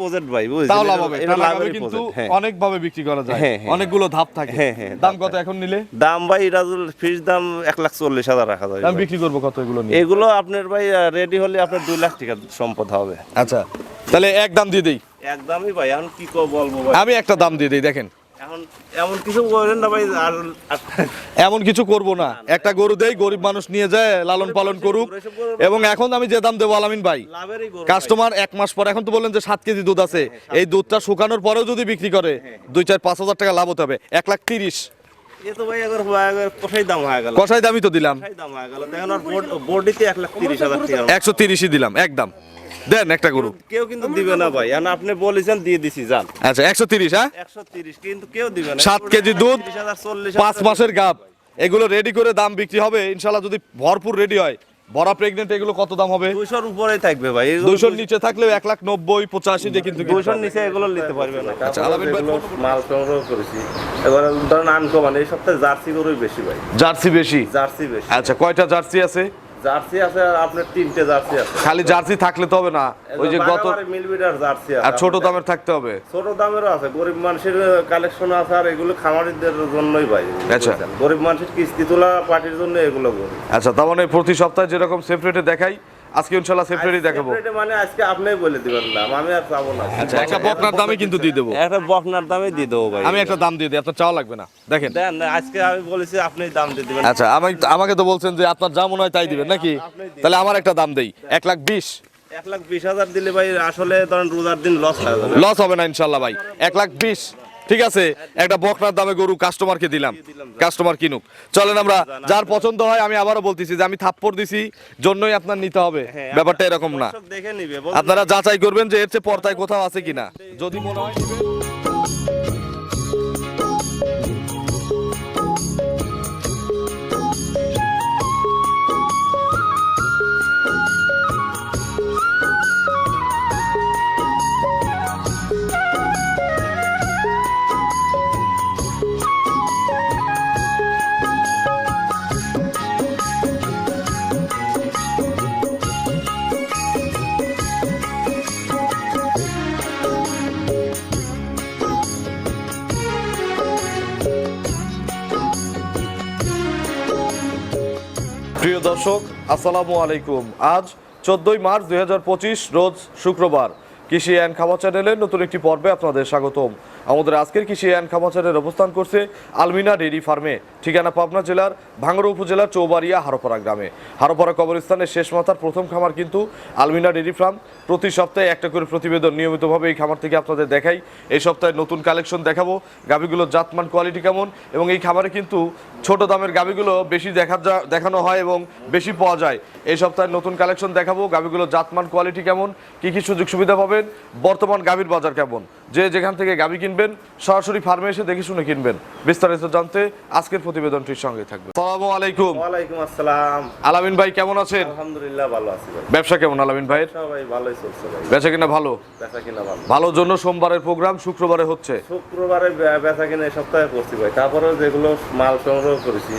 Project ভাই তাও লাভ হবে। এটা তাহলে কিন্তু হ্যাঁ। অনেক ভাবে বিক্রি করা যায়। হ্যাঁ, হ্যাঁ। অনেকগুলো ধাপ থাকে। দাম কত এখন নিলে? দাম ভাই রাজুল ফিস দাম এক লাখ চল্লিশ হাজার রাখা যায় আমি বিক্রি করব কত এগুলো এগুলো আপনার ভাই রেডি হলে আপনার দুই লাখ টাকা সম্পদ হবে। আচ্ছা। তাহলে এক দাম দিয়ে দিই। একদমই ভাই এখন কি বলব ভাই? আমি একটা দাম দিয়ে দিই দেখেন। এমন কিছু করেন না ভাই আর আর- এমন কিছু করব না। একটা গরু দেই গরিব মানুষ নিয়ে যায় লালন পালন করুক। এবং এখন আমি যে দাম দেবো আলামিন ভাই কাস্টমার এক মাস পর এখন তো বললেন যে সাত কেজি দুধ আছে। এই দুধটা শুকানোর পরেও যদি বিক্রি করে দুই চার পাঁচ হাজার টাকা লাভ হতে হবে। এক লাখ তিরিশ। কষাই হয়ে দামই তো দিলাম। হয়ে একশো তিরিশই দিলাম একদম। দেন একটা গরু। কেউ কিন্তু দিবে না ভাই। এখন আপনি বলেছেন দিয়ে দিছি যান। আচ্ছা একশো তিরিশ হ্যাঁ? একশো তিরিশ কিন্তু কেউ দিবে না। সাত কেজি দুধ, 30,000, 40,000 পাঁচ মাসের গাব এগুলো রেডি করে দাম বিক্রি হবে। ইনশাল্লাহ যদি ভরপুর রেডি হয় বড়া প্রেগনেন্ট এগুলো কত দাম হবে? দুইশোর উপরেই থাকবে ভাই। এগুলো দুইশোর নিচে থাকলেও এক লাখ নব্বই পঁচাশি দিয়ে কিন্তু দুইশোর নিচে এগুলো নিতে পারবে না। আচ্ছা, আলামিন ভাই, মাল সংগ্রহ করেছি। এবারে ধরেন আনকমান এই সপ্তাহে জার্সি গরুই বেশি ভাই। জার্সি বেশি? জার্সি বেশি। আচ্ছা কয়টা জার্সি আছে? জার্সি আছে আর আপনার তিনটে জার্সি আছে। খালি জার্সি থাকলে তো হবে না। ওই যে গত মিলিমিটার জার্সি আছে আর ছোট দামের থাকতে হবে। ছোট দামেরও আছে গরিব মানুষের কালেকশন আছে আর এগুলো খামারিদের জন্যই ভাই। আচ্ছা। গরিব মানুষের কিস্তি তোলা পার্টির জন্য এগুলো আচ্ছা তার মানে প্রতি সপ্তাহে যেরকম সেপারেটে দেখাই আজকে ইনশাল্লাহ সেপারেটই দেখাবো। মানে আজকে আপনিই বলে দিবেন দাম আমি আর না। আচ্ছা একটা বকনার দামে কিন্তু দিয়ে দেবো। একটা বকনার দামে দিয়ে দেবো ভাই। আমি একটা দাম দিয়ে দিই আপনার চাওয়া লাগবে না। দেখেন। দেন আজকে আমি বলেছি আপনি দাম দিয়ে দিবেন। আচ্ছা আমি আমাকে তো বলছেন যে আপনার যা মনে হয় তাই দিবেন নাকি? তাহলে আমার একটা দাম দেই এক লাখ বিশ। এক লাখ বিশ হাজার দিলে ভাই আসলে ধরেন রোজার দিন লস হয়ে যাবে। লস হবে না ইনশাল্লাহ ভাই এক লাখ বিশ। ঠিক আছে? একটা বকরার দামে গরু কাস্টমারকে দিলাম। কাস্টমার কিনুক। চলেন আমরা যার পছন্দ হয় আমি আবারও বলতেছি যে আমি থাপ্পড় দিছি জন্যই আপনার নিতে হবে। হ্যাঁ, ব্যাপারটা এরকম না। আপনারা যাচাই করবেন যে এর চেয়ে পর্দায় কোথাও আছে কিনা। যদি মনে হয় দর্শক, আসসালামু আলাইকুম। আজ চোদ্দই মার্চ দুই হাজার পঁচিশ, রোজ শুক্রবার। কৃষি অ্যান্ড খামা চ্যানেলের নতুন একটি পর্বে আপনাদের স্বাগতম। আমাদের আজকের কৃষি অ্যান্ড খামা চ্যানেল অবস্থান করছে আলমিনা ডেইরি ফার্মে, ঠিকানা পাবনা জেলার ভাঙ্গড়া উপজেলার চৌবাড়িয়া হারোপাড়া গ্রামে। হারোপাড়া কবরস্থানের শেষ মাথার প্রথম খামার কিন্তু আলমিনা ডেইরি ফার্ম। প্রতি সপ্তাহে একটা করে প্রতিবেদন নিয়মিতভাবে এই খামার থেকে আপনাদের দেখাই। এই সপ্তাহে নতুন কালেকশন দেখাবো। গাভিগুলোর জাতমান, কোয়ালিটি কেমন? এবং এই খামারে কিন্তু ছোট দামের গাবিগুলো বেশি দেখা দেখানো হয় এবং বেশি পাওয়া যায়। এই সপ্তাহে নতুন কালেকশন দেখাবো। গাবিগুলো জাতমান কোয়ালিটি কেমন? কি কি সুযোগ সুবিধা পাবেন? বর্তমান গাভীর বাজার কেমন? যে যেখান থেকে গাভি কিনবেন সরাসরি ফার্মে এসে দেখে শুনে কিনবেন। বিস্তারিত জানতে আজকের প্রতিবেদনটির সঙ্গে থাকবে আসসালামু আলাইকুম। ওয়ালাইকুম আসসালাম। আলামিন ভাই কেমন আছেন? আলহামদুলিল্লাহ ভালো আছি ভাই। ব্যবসা কেমন আলামিন ভাইয়ের? সবাই ভালোই চলছে ভাই। বেচা কিনা ভালো? বেচা কিনা ভালো। ভালোর জন্য সোমবারের প্রোগ্রাম শুক্রবারে হচ্ছে। শুক্রবারে বে- বেচা কিনা এই সপ্তাহে করছি ভাই। তারপরে যেগুলো মাল সংগ্রহ করেছি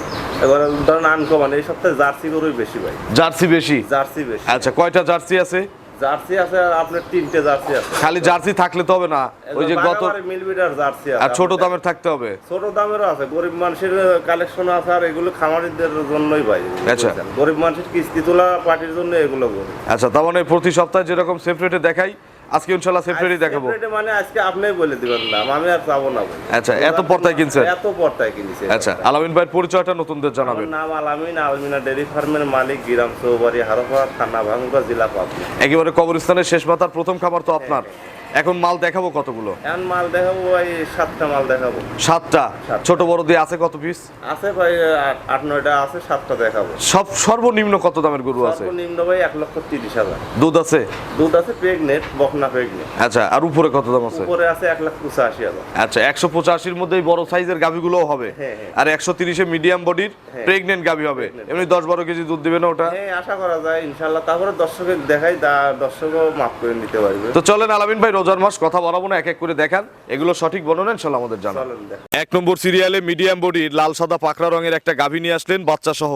এবারে ধরেন আনকমান এই সপ্তাহে জার্সি গরুই বেশি ভাই। জার্সি বেশি? জার্সি বেশি। আচ্ছা কয়টা জার্সি আছে? জার্সি আছে আর আপনার তিনটে জার্সি আছে। খালি জার্সি থাকলে তো হবে না। ওই যে গত মিলিমিটার জার্সি আছে আর ছোট দামের থাকতে হবে। ছোট দামেরও আছে গরিব মানুষের কালেকশন আছে আর এগুলো খামারিদের জন্যই ভাই। আচ্ছা। গরিব মানুষের কিস্তি তোলা পার্টির জন্য এগুলো আচ্ছা তার মানে প্রতি সপ্তাহে যেরকম সেফ রেটে দেখাই আজকে ইনশাল্লাহ সেপারেটই দেখাবো। মানে আজকে আপনিই বলে দিবেন না আমি আর যাব না আচ্ছা এত পর্দায় কিনছেন? এত পর্দায় কিনেছি। আচ্ছা আলামিন ভাইয়ের পরিচয়টা নতুনদের জানাবেন। নাম আলামিন আলমিনা ডেরি ফার্মের মালিক গিরাম চৌবাড়ি হারোপাড়া থানা ভাঙ্গুরা জেলা পাবনা। একেবারে কবরস্থানের শেষ মাথার প্রথম খাবার তো আপনার। এখন মাল দেখাবো কতগুলো? এখন মাল দেখাবো ভাই সাতটা মাল দেখাবো। সাতটা? ছোট বড় দিয়ে আছে কত পিস আছে ভাই আট- নয়টা আছে সাতটা দেখাবো। সব সর্বনিম্ন কত দামের গরু আছে? সর্বনিম্ন ভাই এক লক্ষ তিরিশ হাজার। দুধ আছে? দুধ আছে প্রেগনেট বকনা প্রেগনেট আচ্ছা আর উপরে কত দাম আছে? উপরে আছে এক লাখ পঁচাশি হাজার। আচ্ছা একশো পঁচাশির মধ্যে এই বড় সাইজের গাভিগুলোও হবে। হ্যাঁ, হ্যাঁ। আর একশো তিরিশে মিডিয়াম বডির প্রেগনেন্ট গাভি হবে। এমনি দশ বারো কেজি দুধ দিবে না ওটা? হ্যাঁ আশা করা যায় ইনশাল্লাহ তারপরে দর্শকের দেখাই দর্শকও মাফ করে নিতে পারবে। তো চলেন আলামিন ভাই রোজার মাস কথা বলাবো না এক এক করে দেখান। এগুলো সঠিক বর্ণনা ইনশাল্লাহ আমাদের জানান। এক নম্বর সিরিয়ালে মিডিয়াম বডি লাল সাদা পাকড়া রঙের একটা গাভী নিয়ে আসলেন বাচ্চা সহ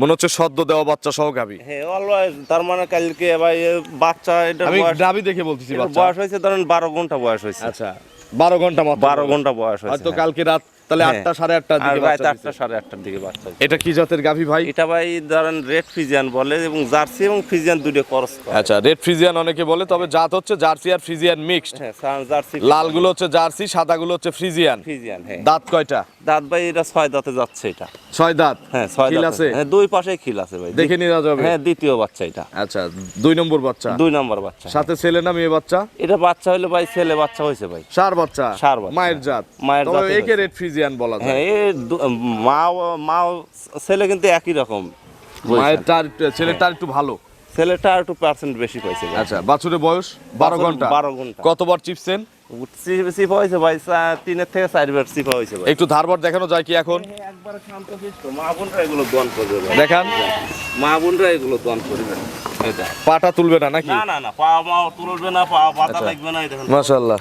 মনে হচ্ছে সদ্য দেওয়া বাচ্চা সহ গাবি হ্যাঁ অলওয়েজ তার মানে কালকে ভাই বাচ্চা এটা আমি গাবি দেখে বলতেছি বয়স হয়েছে ধরেন বারো ঘণ্টা বয়স হয়েছে। আচ্ছা বারো ঘণ্টা বারো ঘণ্টা বয়স হয়তো কালকে রাত তাহলে হ্যাঁ। আটটা সাড়ে আটটার দিকে রাত বাচ্চা আটটা সাড়ে আটটার দিকে বাচ্চা হয়েছে। এটা কি জাতের গাভি ভাই? এটা ভাই ধরেন রেড ফিজিয়ান বলে এবং জার্সি এবং ফিজিয়ান দুটো করস করে। আচ্ছা রেড ফ্রিজিয়ান অনেকে বলে তবে জাত হচ্ছে জার্সি আর ফ্রিজিয়ান মিক্সড হ্যাঁ সা- জার্সি লালগুলো হচ্ছে জার্সি সাদাগুলো হচ্ছে ফ্রিজিয়ান ফিজিয়ান হ্যাঁ। দাঁত কয়টা? দাঁত ভাই এটা ছয় দাঁতে যাচ্ছে এটা। ছয় দাঁত? হ্যাঁ ছয় খিল দাঁত। আছে? হ্যাঁ দুই পাশে খিল আছে ভাই। দেখে নিয়ে যাবে। হ্যাঁ দ্বিতীয় বাচ্চা এটা। আচ্ছা দুই নম্বর বাচ্চা? দুই নম্বর বাচ্চা। সাথে ছেলে না মেয়ে বাচ্চা? এটা বাচ্চা হইলে ভাই ছেলে বাচ্চা হয়েছে ভাই। সার বাচ্চা? ষাঁড় বাচ্চা। মায়ের জাত। মায়ের তবে জাতের একে রেড ফ্রিজিয়ান বলা যায়। হ্যাঁ এ মা মা ছেলে কিন্তু একই রকম। মায়ের তার ছেলেটার একটু ভালো। ছেলেটা একটু পার্সেন্ট বেশি পাইছে আচ্ছা বাছুরের বয়স বারো ঘণ্টা। বারো ঘণ্টা। কতবার চিপছেন সিফা হয়েছে ভাই তিনের থেকে চারবার সিফা হয়েছে ভাই। একটু ধারবার দেখানো যায় কি এখন? একবারে শান্ত মা বোনরা এগুলো দন করবে দেখান। মা বোনরা এগুলো দন করবে। এটা পাটা তুলবে না নাকি? না না না পা মা তুলবে না পা পাতা লাগবে না এই দেখেন। মাশাল্লাহ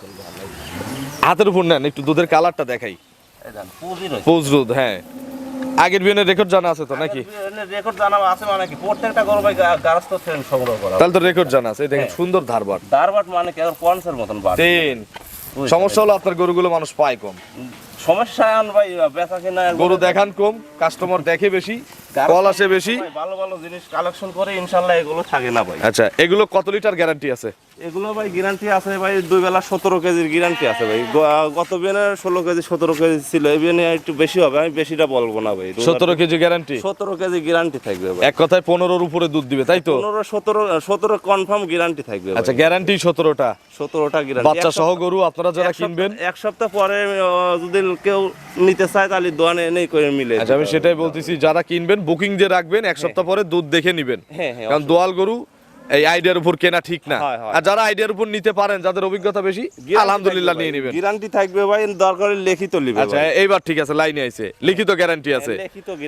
হাতের উপর নেন একটু দুধের কালারটা দেখাই। পৌজরুদ হ্যাঁ। আগের বিয়ানের রেকর্ড জানা আছে তো নাকি? রেকর্ড জানা আছে মানে কি প্রত্যেকটা গরু ভাই গারস্থ ট্রেন সংগ্রহ করা তাহলে তো রেকর্ড জানা আছে এই দেখেন সুন্দর ধারবাট। ধারবাট মানে কি পঞ্চের মতন বাট তিন। সমস্যা হলো আপনার গরুগুলো মানুষ পায় কম। সমস্যা ভাই বেচা কিনা গরু দেখান কম কাস্টমার দেখে বেশি। কল আসে বেশি? ভালো ভালো জিনিস কালেকশন করে ইনশাল্লাহ এগুলো থাকে না ভাই। আচ্ছা এগুলো কত লিটার গ্যারান্টি আছে? এগুলো ভাই গ্যারান্টি আছে ভাই দুই বেলা সতেরো কেজির গ্যারান্টি আছে ভাই। গত বিয়ানে ষোলো কেজি সতেরো কেজি ছিল এই একটু বেশি হবে আমি বেশিটা বলব না ভাই। সতেরো কেজি গ্যারান্টি সতেরো কেজি গ্যারান্টি থাকবে এক কথায় পনেরোর উপরে দুধ দিবে তাই তো? পনেরো সতেরো সতেরো কনফার্ম গ্যারান্টি থাকবে আচ্ছা গ্যারান্টি সতেরোটা। সতেরোটা গ্যারান্টি বাচ্চা সহ গরু আপনারা যারা কিনবেন? এক সপ্তাহ পরে যদি কেউ নিতে চায় তাহলে দোয়ানে এনেই করে মিলে আচ্ছা আমি সেটাই বলতেছি যারা কিনবেন বুকিং যে রাখবেন এক সপ্তাহ পরে দুধ দেখে নিবেন। হ্যাঁ, হ্যাঁ, কারণ দোয়াল গরু এই আইডিয়ার উপর কেনা ঠিক না। হয়, হয়। আর যারা আইডিয়ার উপর নিতে পারেন যাদের অভিজ্ঞতা বেশি আলহামদুলিল্লাহ নিয়ে নেবেন। গ্যারান্টি থাকবে ভাই দরকার লিখিত লিবে আচ্ছা এইবার ঠিক আছে লাইনে আছে লিখিত গ্যারান্টি আছে।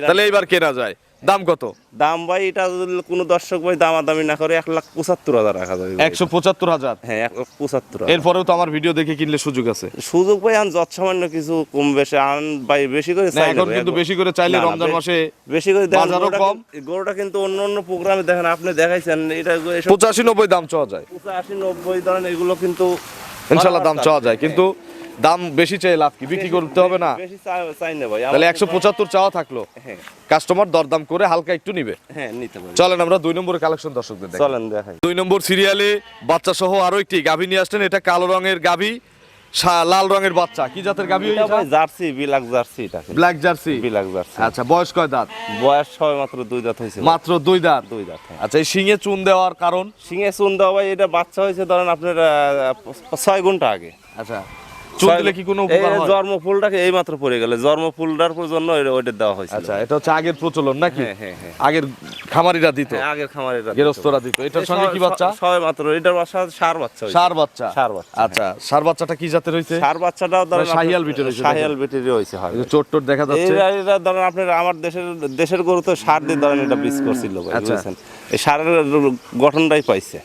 তাহলে এইবার কেনা যায়। দাম কত? দাম ভাই এটা কোনো দর্শক ভাই দামাদামি না করে এক লাখ পঁচাত্তর হাজার রাখা যাবে একশো পঁচাত্তর হাজার? হ্যাঁ এক লাখ পঁচাত্তর। এরপরেও তো আমার ভিডিও দেখে কিনলে সুযোগ আছে। সুযোগ ভাই আন যত সামান্য কিছু কম বেশি আন ভাই বেশি করে চাই এখন কিন্তু বেশি করে চাইলে রমজান মাসে বেশি করে বাজারও কম। গরুটা কিন্তু অন্য অন্য প্রোগ্রামে দেখেন আপনি দেখাইছেন এটা পঁচাশি নব্বই দাম চাওয়া যায়। পঁচাশি নব্বই ধরেন এগুলো কিন্তু ইনশাল্লাহ দাম চাওয়া যায় কিন্তু দাম বেশি চাই লাভ কি? বিক্রি করতে হবে না। তাহলে একশো পঁচাত্তর চাওয়া থাকল। হ্যাঁ। কাস্টমার দরদাম করে হালকা একটু নিবে। হ্যাঁ চলেন আমরা দুই নম্বরের কালেকশন দর্শকদের চলেন দুই নম্বর সিরিয়ালে বাচ্চা সহ আরও একটি গাভী নিয়ে আসছেন এটা কালো রঙের গাভী লাল রঙের বাচ্চা। কি জাতের গাভী জার্সি বিলাক জার্সি এটা। Black Jersey. Black Jersey. আচ্ছা বয়স কয় দাঁত? বয়স সবে মাত্র দুই দাঁত হয়েছে। মাত্র দুই দাঁত? দুই দাঁত হ্যাঁ। আচ্ছা এই শিঙে চুন দেওয়ার কারণ? শিঙে চুন দেওয়া ভাই এটা বাচ্চা হয়েছে ধরেন আপনার ছয় ঘণ্টা আগে। আচ্ছা। চুন দিলে কি কোনো উপকার হয়? জন্ম ফুলটাকে এই পড়ে গেলে। জন্ম ফুলটার জন্য ওইটা দেওয়া হয়েছিল। আচ্ছা এটা হচ্ছে আগের প্রচলন নাকি। আগের খামারিরা দিত? আগের খামারে গেরস্তরা দিত। এটার সঙ্গে কি বাচ্চা? সবে মাত্র। এটার বাচ্চা সার বাচ্চা সার বাচ্চা। ষাঁড় বাচ্চা, আচ্ছা সার বাচ্চাটা কি জাতের হইছে? সার বাচ্চাটাও ধরেন মানে বিটের হয়। চোট টোট দেখা যাচ্ছে। এটা এটা ধরেন আপনার আমার দেশের দেশের গরু তো সার দিয়ে ধরেন এটা বীজ করছিল ভাই, আচ্ছা। এই সারের গঠনটাই পাইছে।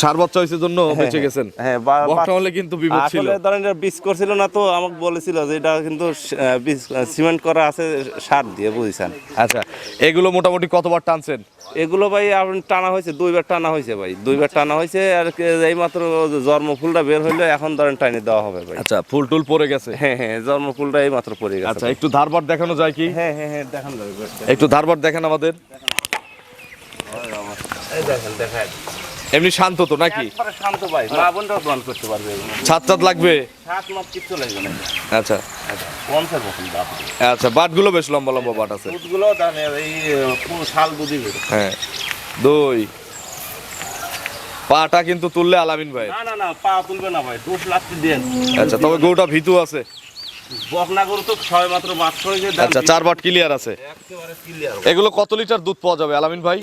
সার বাচ্চা হয়েছে জন্য বেঁচে গেছেন। হ্যাঁ বকটা হলে কিন্তু বিপদ ছিল। ধরেন এটা বীজ করছিল না তো আমাকে বলেছিল যে এটা কিন্তু বীজ সিমেন্ট করা আছে সার দিয়ে বুঝেছেন। আচ্ছা এগুলো মোটামুটি কতবার টানছেন? এগুলো ভাই আপনার টানা হয়েছে দুইবার টানা হয়েছে ভাই। দুইবার টানা হয়েছে আর এই মাত্র জন্ম ফুলটা বের হইলে এখন ধরেন টাইনে দেওয়া হবে ভাই। আচ্ছা ফুল টুল পড়ে গেছে? হ্যাঁ হ্যাঁ জন্ম ফুলটা এই মাত্র পড়ে গেছে আচ্ছা একটু ধারবার দেখানো যায় কি? হ্যাঁ হ্যাঁ হ্যাঁ দেখান যাবে। একটু ধারবার দেখেন আমাদের। দেখেন দেখায়। এমনি শান্ত তো নাকি? শান্ত ভাই মা বোনটাও দোয়ান করতে পারবে। ছাদ ছাদ লাগবে? সাত মাস কিচ্ছু লাগবে না। আচ্ছা। পঞ্চাশ বছর বাপ আচ্ছা বাটগুলো বেশ লম্বা লম্বা বাট আছে। দুধগুলো এই শাল দুধই হ্যাঁ। দুই। পাটা কিন্তু তুললে আলামিন ভাই। না না না পা তুলবে না ভাই লাগতে দেন। আচ্ছা তবে গরুটা ভিতু আছে। তো ছয় মাত্র আচ্ছা চার বাট ক্লিয়ার আছে। এগুলো কত লিটার দুধ পাওয়া যাবে আলামিন ভাই?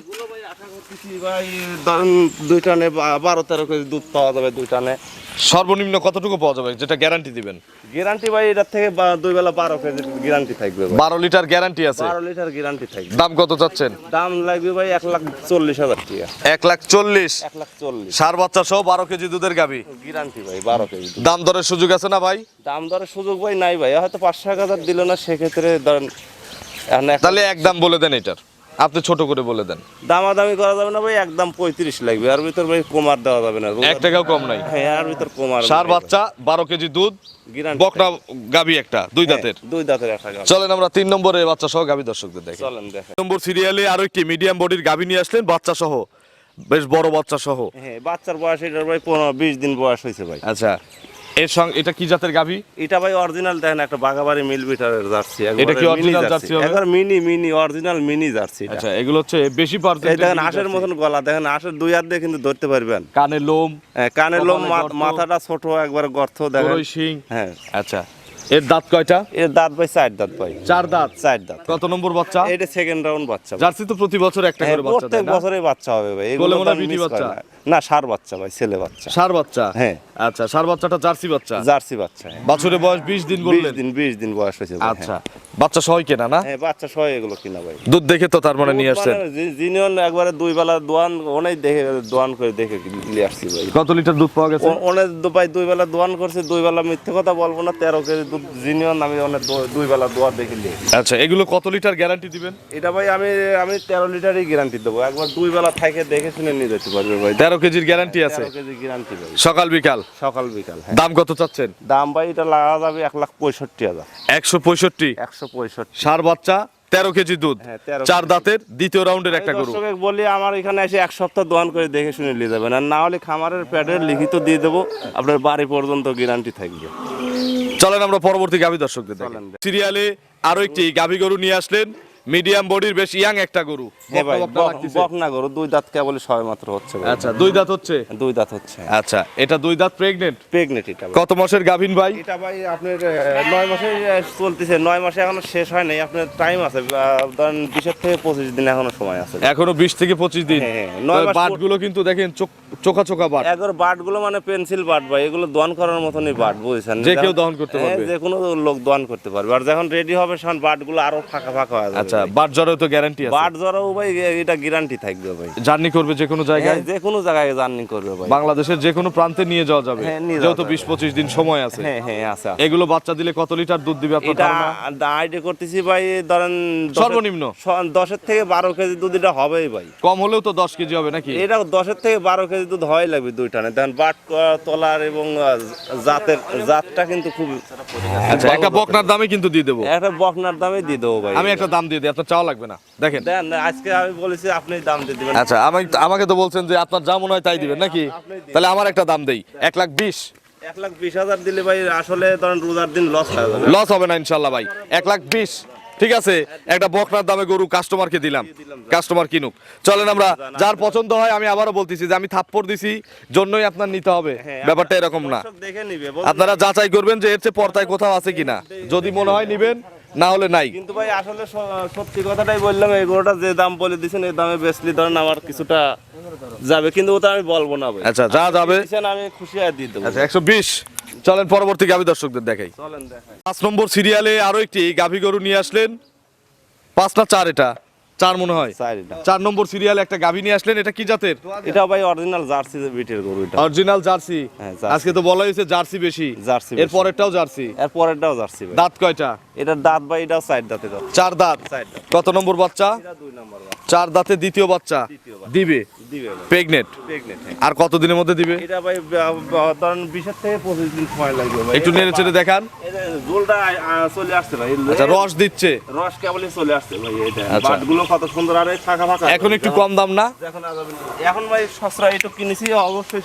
ভাই ধরেন দুই টানে বারো তেরো কেজি দুধ পাওয়া যাবে দুই টানে। সর্বনিম্ন কতটুকু পাওয়া যাবে? যেটা গ্যারান্টি দিবেন। গ্যারান্টি ভাই এটার থেকে বা- দুই বেলা বারো কেজি গ্যারান্টি থাকবে ভাই। বারো লিটার গ্যারান্টি আছে? বারো লিটার গ্যারান্টি থাকবে। দাম কত চাচ্ছেন? দাম লাগবে ভাই এক লাখ চল্লিশ হাজার টাকা। এক লাখ চল্লিশ? এক লাখ চল্লিশ। সার বাচ্চা সহ বারো কেজি দুধের গাবি গ্যারান্টি ভাই বারো কেজি দুধ। দাম দরের সুযোগ আছে না ভাই? দাম দরের সুযোগ ভাই নাই ভাই হয়তো পাঁচশো এক হাজার দিল না সেক্ষেত্রে ধরেন এখন এক- তাহলে এক দাম বলে দেন এটার। আপনি ছোট করে বলে দেন। দামাদামি করা যাবে না ভাই একদম পঁয়ত্রিশ লাগবে। আর ভিতর ভাই কমার দেওয়া যাবে না। এক টাকাও কম নাই। হ্যাঁ আর ভিতর কমার সার বাচ্চা বারো কেজি দুধ বকনা গাবি একটা দুই হ্যাঁ, দাঁতের। দুই দাঁতের একটা চলেন আমরা তিন নম্বরে বাচ্চা সহ গাবি দর্শকদের দেখি। চলেন দেখেন। নম্বর সিরিয়ালে আরও একটি মিডিয়াম বডির গাবি নিয়ে আসলেন বাচ্চা সহ। বেশ বড় বাচ্চা সহ। হ্যাঁ বাচ্চার বয়স এটার ভাই পনেরো বিশ দিন বয়স হয়েছে ভাই। আচ্ছা। এর সঙ্গে এটা কি জাতের গাবি এটা ভাই অরিজিনাল দেখেন একটা বাগাবাড়ি মিল বিটারের জার্সি এটা কি original জার্সি একবার mini mini original mini Jersey আচ্ছা এগুলো হচ্ছে বেশি পার্সেন্ট দেখেন আশের মতন গলা দেখেন আশের দুই হাত দিয়ে কিন্তু ধরতে পারবেন। কানে লোম হ্যাঁ, কানের লোম মাথাটা ছোট একবার গর্ত দেখেন। শিং। হ্যাঁ। আচ্ছা এর দাঁত কয়টা? এর দাঁত ভাই চার দাঁত ভাই। চার দাঁত? চার দাঁত। কত নম্বর বাচ্চা? এটা সেকেন্ড রাউন্ড বাচ্চা জার্সি তো প্রতি বছর একটা হ্যাঁ, করে বাচ্চা প্রত্যেক বছরে বাচ্চা হবে ভাই। এগুলো মনে হয় বিটি বাচ্চা? না। সার বাচ্চা ভাই ছেলে বাচ্চা। সার বাচ্চা? হ্যাঁ। আচ্ছা সার বাচ্চাটা জার্সি বাচ্চা? জার্সি বাচ্চা হ্যাঁ। বয়স বিশ দিন বিশ বললেন? দিন বিশ দিন বয়স হয়েছে ভাই, আচ্ছা বাচ্চা সহই কেনা না? হ্যাঁ। হ্যাঁ বাচ্চা সহ এগুলো কিনা ভাই। দুধ দেখে তো তার মানে নিয়ে আসছেন। মানে জিনিয়ন একবারে দুই বেলা দোয়ান অনেক দেখে দোয়ান করে দেখে নিয়ে আসছি ভাই। কত লিটার দুধ পাওয়া গেছে? অনেক দু- ভাই দুই বেলা দোয়ান করছে দুই বেলা মিথ্যে কথা বলব না তেরো কেজি দুধ জিনিয়ন আমি অনেক দুই বেলা দোয়ার দেখে নিয়ে আচ্ছা এগুলো কত লিটার গ্যারান্টি দিবেন? এটা ভাই আমি আমি তেরো লিটারই গ্যারান্টি দেবো। একবার দুই বেলা থাকে দেখে শুনে নিয়ে যেতে পারবে ভাই। তেরো কেজির গ্যারান্টি আছে। কেজি গ্যারান্টি ভাই। সকাল বিকাল? সকাল বিকাল হ্যাঁ। দাম কত চাচ্ছেন? দাম ভাই এটা লাগা যাবে এক লাখ পঁয়ষট্টি হাজার। একশো পঁয়ষট্টি? একশো পঁয়ষট্টি। সার বাচ্চা তেরো কেজি দুধ। হ্যাঁ, 13 চার দাঁতের দ্বিতীয় রাউন্ডের একটা গরু। বলি আমার এখানে এসে এক সপ্তাহ দোয়ান করে দেখে শুনে নিয়ে যাবেন। আর না হলে খামারের প্যাডের লিখিত দিয়ে দেবো আপনার বাড়ি পর্যন্ত গ্যারান্টি থাকবে। চলেন আমরা পরবর্তী গাভী দর্শকদের সিরিয়ালে আরও একটি গাভী গরু নিয়ে আসলেন। মিডিয়াম বডির বেশ ইয়াং একটা গরু। বকনা। বকনা গরু দুই দাঁত কেবল সবে মাত্র হচ্ছে আচ্ছা দুই দাঁত হচ্ছে? দুই দাঁত হচ্ছে। আচ্ছা এটা দুই দাঁত প্রেগনেন্ট প্রেগনেন্ট এটা কত মাসের গাভিন ভাই? এটা ভাই আপনার নয় মাসে চলতেছে। নয় মাসে এখনও শেষ হয় নাই। আপনার টাইম আছে। ধরেন বিশের থেকে পঁচিশ দিন এখনও সময় আছে। এখনও বিশ থেকে পঁচিশ দিন। হ্যাঁ, হ্যাঁ, নয় মাস বাটগুলো কিন্তু দেখেন চোখা চোখা বাট। একবার বাটগুলো মানে পেন্সিল বাট ভাই। এগুলো দোয়ান করার মতনই বাট বুঝছেন? যে কেউ দহন করতে হ্যাঁ, পারবে। যে কোনো লোক দোয়ান করতে পারবে। আর যখন রেডি হবে তখন বাটগুলো আরও ফাঁকা ফাঁকা হয়ে যাবে। আচ্ছা বাট জ্বরেও তো গ্যারান্টি আছে। বাট জরাও ভাই এটা গ্যারান্টি থাকবে ভাই। জার্নি করবে যে কোনো জায়গায়? হ্যাঁ, যে কোনো জায়গায় জার্নি করবে ভাই। বাংলাদেশের যে কোনো প্রান্তে নিয়ে যাওয়া যাবে। হ্যাঁ, যেহেতু বিশ পঁচিশ দিন সময় আছে। হ্যাঁ হ্যাঁ আছে। এগুলো বাচ্চা দিলে কত লিটার দুধ দিবে আপনার এটা? আইডিয়া করতেছি ভাই ধরেন দশের- সর্বনিম্ন? দশের থেকে বারো কেজি দুধ এটা হবেই ভাই। কম হলেও তো দশ কেজি হবে নাকি? এটা দশের থেকে বারো কেজি দুধ হয় লাগবে দুই টানে। দেখেন বাট তলার এবং জাতের জাতটা কিন্তু খুব আচ্ছা একটা বকনার দামে কিন্তু দিয়ে দেবো। একটা বকনার দামে দিয়ে দেবো ভাই। আমি একটা দাম দিয়ে দিই আপনার চাওয়া লাগবে না। দেখেন। দেন আজকে আমি বলেছি আপনি দাম দিয়ে দিবেন। আচ্ছা আমাকে আমাকে তো বলছেন যে আপনার যা মনে হয় তাই দিবেন নাকি? তাহলে আমার একটা দাম দেই এক লাখ বিশ। এক লাখ বিশ হাজার দিলে ভাই আসলে ধরেন রোজার দিন লস লস হবে না ইনশাল্লাহ ভাই এক লাখ বিশ। ঠিক আছে একটা বকনার দামে গরু কাস্টমারকে দিলাম কাস্টমার কিনুক। চলেন আমরা যার পছন্দ হয় আমি আবারও বলতেছি যে আমি থাপ্পড় দিছি জন্যই আপনার নিতে হবে। হ্যাঁ, ব্যাপারটা এরকম না। আপনারা যাচাই করবেন যে এর চেয়ে পর্দায় কোথাও আছে কিনা। যদি মনে হয় নিবেন। না হলে নাই। কিন্তু ভাই আসলে সত্যি কথাটাই বললাম এই গরুটা যে দাম বলে দিয়েছেন এই দামে বেচলি ধরেন আমার কিছুটা যাবে কিন্তু ওটা আমি বলব না ভাই। আচ্ছা যা যাবে। আমি খুশি আর দিয়ে দেবো। আচ্ছা একশো বিশ। চলেন পরবর্তী গাভী দর্শকদের দেখাই। চলেন দেখাই। পাঁচ নম্বর সিরিয়ালে আরও একটি গাভী গরু নিয়ে আসলেন। পাঁচটা চার এটা। চার মনে হয়। চার নম্বর সিরিয়ালে একটা গাভী নিয়ে আসলেন এটা কি জাতের? এটা ভাই অরিজিনাল জার্সি বিটের গরু এটা। Original Jersey. হ্যাঁ, আজকে তো বলা হয়েছে জার্সি বেশি। জার্সি এর পরেরটাও জার্সি। এর পরেরটাও জার্সি দাঁত কয়টা? এটার দাঁত ভাই এটাও সাইড দাঁতে দাঁত। চার দাঁত। কত নম্বর বাচ্চা? চার দাঁতে দ্বিতীয় বাচ্চা। দিবে? দিবে প্রেগনেট আর কত দিনের মধ্যে দিবে? এটা ভাই ধরেন বিশের থেকে পঁচিশ দিন সময় লাগবে ভাই। একটু নেড়ে চেড়ে দেখান। জোলটা চলে আসছে ভাই। আচ্ছা রস দিচ্ছে। রস কেবলই চলে আসছে ভাই এটা। আচ্ছা। বাটগুলো কত সুন্দর আর এই ফাঁকা। ফাঁকা এখন একটু কম দাম না? এখন ভাই সস্তা একটু কিনেছি অবশ্যই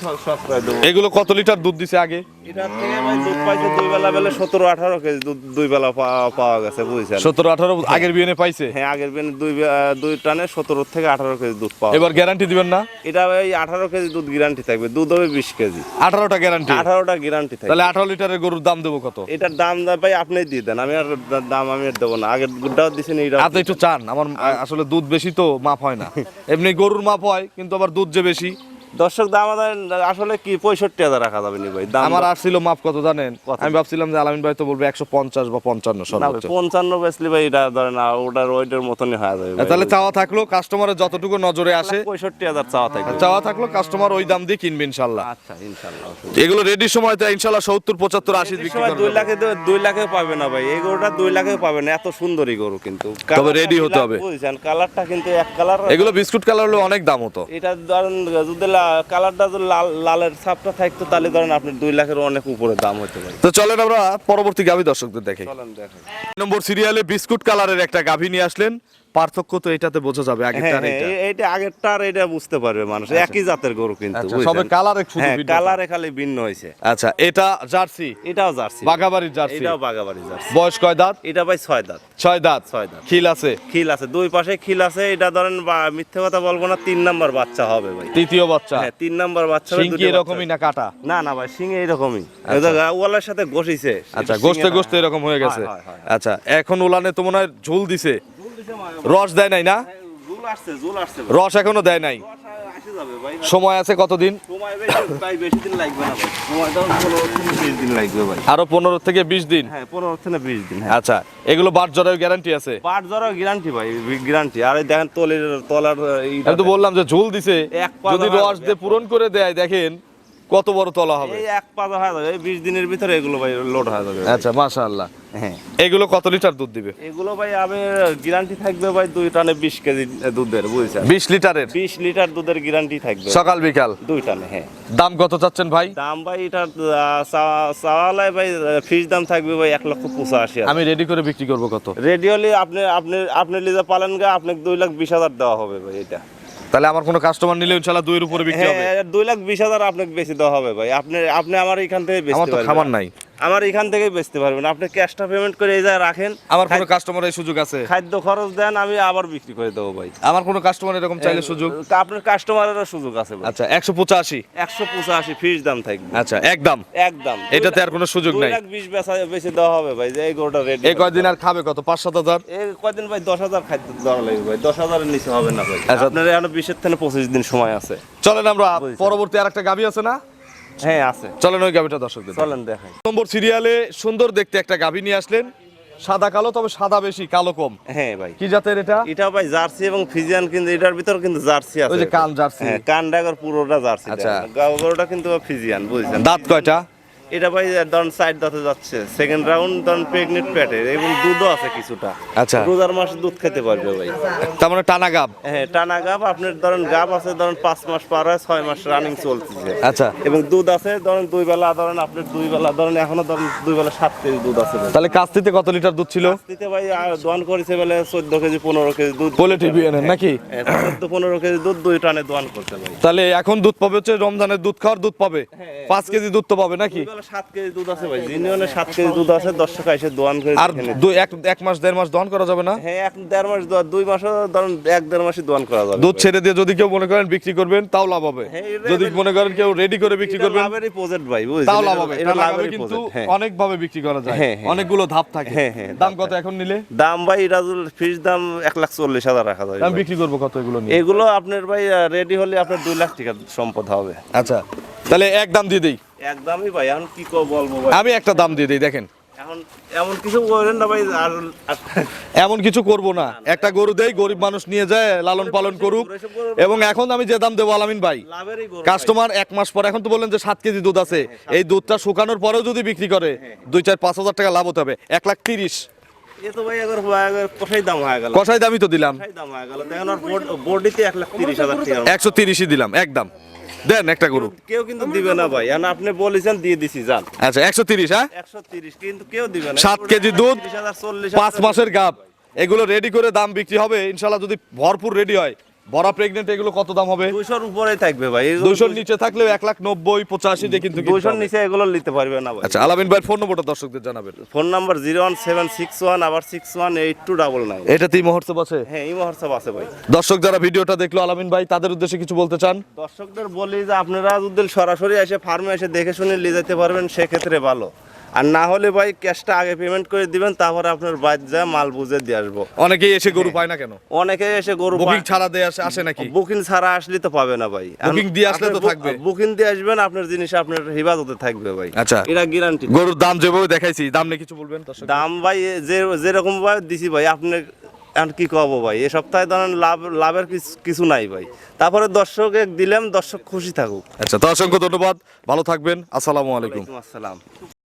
দেবো। এগুলো কত লিটার দুধ দিছে আগে? এটা থেকে ভাই দুধ পাইছে দুই বেলা বেলা সতেরো আঠারো কেজি দুধ দুই বেলা পাওয়া- গেছে বুঝছেন? সতেরো আঠারো আগের বিয়ে পাইছে? হ্যাঁ আগের দুই দুই টানে সতেরো থেকে আঠারো কেজি দুধ পাওয়া এবার গ্যারান্টি দিবেন না? এটা ভাই আঠারো কেজি দুধ গ্যারান্টি থাকবে দুধ হবে বিশ কেজি। আঠারোটা গ্যারান্টি আঠারোটা গ্যারান্টি থাকবে। তাহলে আঠারো লিটারের গরুর দাম দেবো কত? এটার দাম ভাই আপনি দিয়ে দেন আমি আর দাম আমি আর দেবো না। আগের দুধটাও এইটা আপনি একটু চান আমার আসলে দুধ বেশি তো মাপ হয় না। এমনি গরুর মাপ হয় কিন্তু আবার দুধ যে বেশি দর্শক দাম আসলে কি পঁয়ষট্টি হাজার রাখা যাবে নি ভাই দাম আমার আর ছিল মাপ কত জানেন? আমি ভাবছিলাম যে আলামিন ভাই তো বলবে একশো পঞ্চাশ বা পঞ্চান্ন সর্বোচ্চ। পঞ্চান্ন বেচলি ভাই এটা ধরেন আ, ওটার ওইটার মতনই হয়ে যাবে তাহলে চাওয়া থাকল কাস্টমারের যতটুকু নজরে আসে। পঁয়ষট্টি হাজার চাওয়া থাকবে। চাওয়া থাকল কাস্টমার ওই দাম দিয়ে কিনবে ইনশাল্লাহ। আচ্ছা ইনশাল্লাহ এগুলো রেডি সময় তো ইনশাল্লাহ সত্তর পঁচাত্তর আশি সময় দুই লাখে দুই লাখে পাবে না ভাই। এই গরুটা দুই লাখে পাবে না এত সুন্দরী গরু কিন্তু। তবে ready হতে হবে। কালারটা কিন্তু এক কালার এগুলো বিস্কুট কালার হলে অনেক দাম হতো। এটা ধরেন যদি কালারটা যদি লাল লালের ছাপটা থাকতো তাহলে ধরেন আপনি দুই লাখের অনেক উপরে দাম হতে পারে। তো চলেন আমরা পরবর্তী গাভী দর্শকদের দেখে। চলেন দেখেন নম্বর সিরিয়ালে বিস্কুট কালারের একটা গাভী নিয়ে আসলেন। পার্থক্য তো এটাতে বোঝা যাবে আগে হ্যাঁ হ্যাঁ আগেরটা আর এটা বুঝতে পারবে মানুষ একই জাতের গরু কিন্তু আচ্ছা, সবে কালারে শুধু হ্যাঁ কালারে খালি ভিন্ন হয়েছে। আচ্ছা এটা জার্সি? এটাও জার্সি। বাগাবাড়ির জার্সি? এটাও বাগাবাড়ি জার্সি। বয়স কয় দাঁত? এটা ভাই ছয় দাঁত। ছয় দাঁত? ছয় দাঁত। খিল আছে? খিল আছে দুই পাশে খিল আছে এটা ধরেন মিথ্যে কথা বলব না তিন নাম্বার বাচ্চা হবে ভাই। তৃতীয় বাচ্চা? হ্যাঁ তিন নাম্বার বাচ্চা হবে, দুটো এরকমই না কাটা? না না ভাই সিং এইরকমই ওয়ালের সাথে ঘষিছে। আচ্ছা এটা গোস্তে গোস্তে। এরকম হয়ে গেছে। আচ্ছা এখন ওলানে তো মনে হয় ঝুল দিছে। রস দেয় নাই না? ভাই। রস এখনও দেয় নাই। সময় আছে কতদিন? আরও পনেরো থেকে বিশ দিন? হ্যাঁ পনেরো থেকে বিশ দিন হ্যাঁ। আচ্ছা এগুলো বাট জ্বরের গ্যারান্টি আছে? পাট ধরো গ্যারান্টি ভাই গ্যারান্টি আর দেখেন তলের তলার আমি তো বললাম যে ঝুল দিছে। যদি রস দিয়ে পূরণ করে দেয় দেখেন। কত বড় তলা হবে? এই এক পাতা হয়ে যাবে এই বিশ দিনের ভিতরে এগুলো ভাই লোড হয়ে যাবে। আচ্ছা মাশাআল্লাহ। হ্যাঁ। এগুলো কত লিটার দুধ দিবে? এগুলো ভাই আমি গ্যারান্টি থাকবে ভাই দুই টানে বিশ কেজি দুধের বুঝছেন? বিশ লিটারের? বিশ লিটার দুধের গ্যারান্টি থাকবে। সকাল বিকাল? দুই টানে হ্যাঁ। দাম কত চাচ্ছেন ভাই? দাম ভাই এটা চাওয়ালায় ভাই ফিস দাম থাকবে ভাই এক লক্ষ পঁচাশি আমি রেডি করে বিক্রি করব কত? রেডি হলে আপনি আপনি আপনি লিজা পালেন গা আপনাকে দুই লাখ বিশ হাজার দেওয়া হবে ভাই এটা। তাহলে আমার কোনো কাস্টমার নিলে ইনশাআল্লাহ দুইয়ের উপরে বিক্রি হবে। হ্যাঁ দুই লাখ বিশ হাজার আপনাকে বেশি দেওয়া হবে ভাই। আপনি আপনি আমার এখান থেকে বেশি আমার তো খাবার খামার নাই। আমার এখান থেকে বেচতে পারবেন। আপনি ক্যাশটা পেমেন্ট করে এই জায়গায় রাখেন। আমার কোনো কাস্টমারের সুযোগ আছে? খাদ্য খরচ দেন আমি আবার বিক্রি করে দেবো ভাই। আমার কোনো কাস্টমার এরকম চাইলে সুযোগ? আপনার কাস্টমারেরও সুযোগ আছে ভাই। আচ্ছা একশো পঁচাশি। একশো পঁচাশি ফিস দাম থাকবে। আচ্ছা একদম। একদম। এটাতে আর কোনো সুযোগ নাই। লাখ বিশ বেচা বেশি দেওয়া হবে ভাই যে এই গরুটা রেডি এই কয়দিন আর খাবে কত? পাঁচ সাত হাজার? এই কয়দিন ভাই দশ হাজার খাদ্য দেওয়া লাগবে ভাই দশ হাজারের নিচে হবে না ভাই। আচ্ছা। আপনার এখন বিশের থেকে পঁচিশ দিন সময় আছে। চলেন আমরা। পরবর্তী আর একটা গাভি আছে না? হ্যাঁ আছে। চলেন ওই গাভিটা দর্শকদের চলেন দেখাই। নম্বর সিরিয়ালে সুন্দর দেখতে একটা গাভি নিয়ে আসলেন। সাদা কালো তবে সাদা বেশি কালো কম। হ্যাঁ ভাই। কি জাতের এটা? এটা ভাই জার্সি এবং ফিজিয়ান কিন্তু এটার ভিতর কিন্তু জার্সি আছে। ওই যে কান জার্সি। হ্যাঁ কান ডাগর পুরোটা জার্সি। আচ্ছা। গরুটা কিন্তু ফিজিয়ান বুঝছেন? দাঁত কয়টা? এটা ভাই ধরুন সাইড দাঁতে যাচ্ছে। সেকেন্ড রাউন্ড ধরুন প্রেগনেন্ট প্যাটে এবং দুধও আছে কিছুটা। আচ্ছা। রোজার মাসে দুধ খেতে পারবে ভাই। তার মানে টানা গাব? হ্যাঁ টানা গাব আপনার ধরেন গাব আছে ধরেন পাঁচ মাস পার হয় ছয় মাস রানিং চলতেছে। আচ্ছা। এবং দুধ আছে ধরেন দুই বেলা ধরেন আপনার দুই বেলা ধরেন এখনও ধরেন দুই বেলা সাত কেজি দুধ আছে। তাহলে কাস্তিতে কত লিটার দুধ ছিল? দিতে ভাই দোয়ান করেছে বলে চোদ্দ কেজি পনেরো কেজি দুধ বলে টিভি এনে নাকি? চোদ্দ পনেরো কেজি দুধ দুই টানে দোয়ান করতে ভাই। তাহলে এখন দুধ পাবে হচ্ছে রমজানের দুধ খাওয়ার দুধ পাবে? পাঁচ কেজি দুধ তো পাবে নাকি? দুই বেলা সাত কেজি দুধ আছে ভাই। জিনিয়নে সাত কেজি দুধ আছে দর্শক এসে দোয়ান করে আর দুই এক এক মাস দেড় মাস দহন করা যাবে না? হ্যাঁ এক দেড় মাস দুই মাসও ধরেন এক দেড় মাসই দোয়ান করা যাবে। দুধ ছেড়ে দিয়ে যদি কেউ মনে করেন বিক্রি করবেন তাও লাভ হবে। হ্যাঁ, যদি মনে করেন কেউ রেডি করে বিক্রি করবেন লাভেরই প্রজেক্ট ভাই তাও লাভ হবে। এটা এটা কিন্তু হ্যাঁ। অনেক ভাবে বিক্রি করা যায়। হ্যাঁ, হ্যাঁ। অনেকগুলো ধাপ থাকে। হ্যাঁ, হ্যাঁ, দাম কত এখন নিলে? দাম ভাই রাজুল ফিস দাম এক লাখ চল্লিশ হাজার রাখা যায় দাম বিক্রি করব কত এগুলো এগুলো আপনার ভাই রেডি হলে আপনার দুই লাখ টাকা সম্পদ হবে। আচ্ছা তাহলে এক দাম দিয়ে দিই। একদমই ভাই এখন কি বলব ভাই? আমি একটা দাম দিয়ে দিই দেখেন। এখন এমন কিছু বলেন না ভাই আর আর- এমন কিছু করব না। একটা গরু দেই গরিব মানুষ নিয়ে যায় লালন পালন করুক। এবং এখন আমি যে দাম দেবো আলামিন ভাই কাস্টমার এক মাস পর এখন তো বললেন যে সাত কেজি দুধ আছে। হ্যাঁ, এই দুধটা শুকানোর পরেও যদি বিক্রি করে দুই চার পাঁচ হাজার টাকা লাভ হতে হবে। এক লাখ তিরিশ। কষাই হয়ে দামই তো দিলাম। হয়ে একশো তিরিশই দিলাম একদম। দেন একটা গরু। কেউ কিন্তু দিবে না ভাই। এখন আপনি বলেছেন দিয়ে দিছি যান। আচ্ছা একশো তিরিশ হ্যাঁ? একশো তিরিশ কিন্তু কেউ দিবে না। সাত কেজি দুধ, চল্লিশ পাঁচ মাসের গাব এগুলো রেডি করে দাম বিক্রি হবে। ইনশাল্লাহ যদি ভরপুর রেডি হয় ভরা প্রেগনেন্ট এগুলো কত দাম হবে? দুইশোর উপরে থাকবে ভাই। দুইশোর নিচে থাকলেও এক লাখ নব্বই পঁচাশি দিয়ে কিন্তু কিনতে দুইশোর হবে। নিচে এগুলো নিতে পারবে না ভাই। আচ্ছা আলামিন ভাইয়ের ফোন নম্বরটা দর্শকদের জানাবেন। Phone number zero one seven six one আবার six one eight two double nine. এটাতেই মুহূর্তে আছে? হ্যাঁ এই মহোৎসব আছে ভাই। দর্শক যারা ভিডিওটা দেখল আলামিন ভাই তাদের উদ্দেশ্যে কিছু বলতে চান? দর্শকদের বলি যে আপনারা যদি সরাসরি এসে ফার্মে এসে দেখে শুনে নিয়ে যেতে পারবেন সেক্ষেত্রে ভালো। আর না হলে ভাই ক্যাশটা আগে পেমেন্ট করে দিবেন তারপরে আপনার বাইর যা মাল বুঝে দিয়ে আসব। অনেকেই এসে গরু পায় না কেন? অনেকে এসে গরু বুকিং ছাড়া দিয়ে আসে আসে নাকি? বুকিং ছাড়া আসলে তো পাবে না ভাই। Booking দিয়ে আসলে তো থাকবে। বুকিং দিয়ে আসবেন আপনার জিনিস আপনার হেফাজতে থাকবে ভাই। আচ্ছা। এটা গ্যারান্টি গরুর দাম যেভাবে দেখাইছি দাম নিয়ে কিছু বলবেন দর্শক? দাম ভাই যে যেরকম ভাই দিছি ভাই আপনি আর কি কব ভাই? এ সপ্তাহে ধরেন লাভ লাভের কিছু- নাই ভাই। তারপরে দর্শক দিলাম দর্শক খুশি থাকুক। আচ্ছা তো অসংখ্য ধন্যবাদ। ভালো থাকবেন। আসসালামু আলাইকুম। আসসালাম।